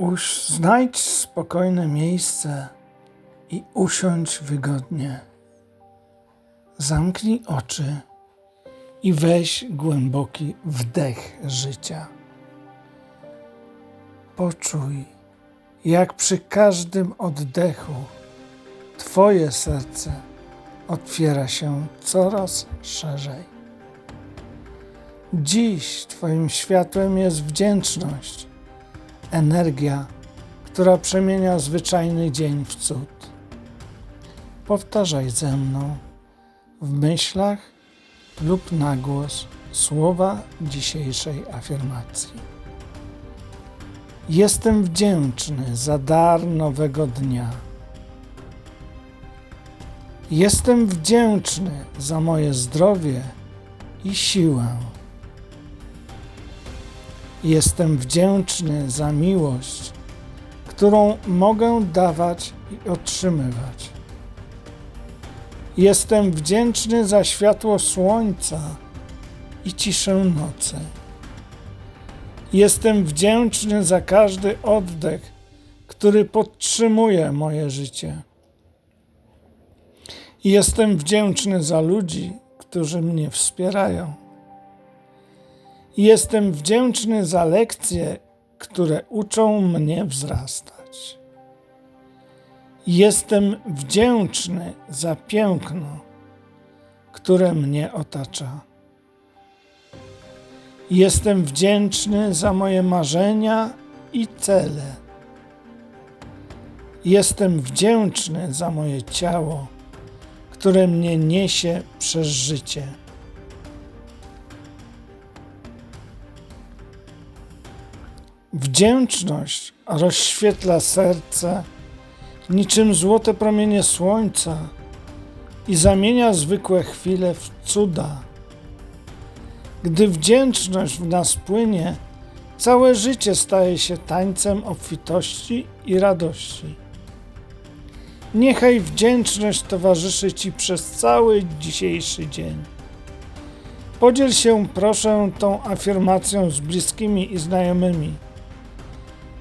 Uś, znajdź spokojne miejsce i usiądź wygodnie. Zamknij oczy i weź głęboki wdech życia. Poczuj, jak przy każdym oddechu Twoje serce otwiera się coraz szerzej. Dziś Twoim światłem jest wdzięczność, energia, która przemienia zwyczajny dzień w cud. Powtarzaj ze mną w myślach lub na głos słowa dzisiejszej afirmacji. Jestem wdzięczny za dar nowego dnia. Jestem wdzięczny za moje zdrowie i siłę. Jestem wdzięczny za miłość, którą mogę dawać i otrzymywać. Jestem wdzięczny za światło słońca i ciszę nocy. Jestem wdzięczny za każdy oddech, który podtrzymuje moje życie. Jestem wdzięczny za ludzi, którzy mnie wspierają. Jestem wdzięczny za lekcje, które uczą mnie wzrastać. Jestem wdzięczny za piękno, które mnie otacza. Jestem wdzięczny za moje marzenia i cele. Jestem wdzięczny za moje ciało, które mnie niesie przez życie. Wdzięczność rozświetla serce niczym złote promienie słońca i zamienia zwykłe chwile w cuda. Gdy wdzięczność w nas płynie, całe życie staje się tańcem obfitości i radości. Niechaj wdzięczność towarzyszy Ci przez cały dzisiejszy dzień. Podziel się proszę tą afirmacją z bliskimi i znajomymi.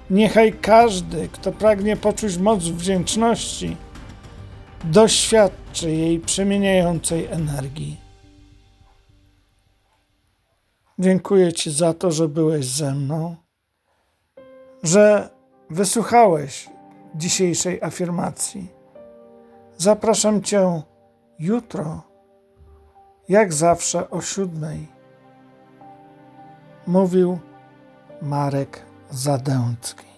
Niechaj każdy, kto pragnie poczuć moc wdzięczności, doświadczy jej przemieniającej energii. Dziękuję Ci za to, że byłeś ze mną, że wysłuchałeś dzisiejszej afirmacji. Zapraszam Cię jutro, jak zawsze o siódmej. Mówił Marek Zadęcki.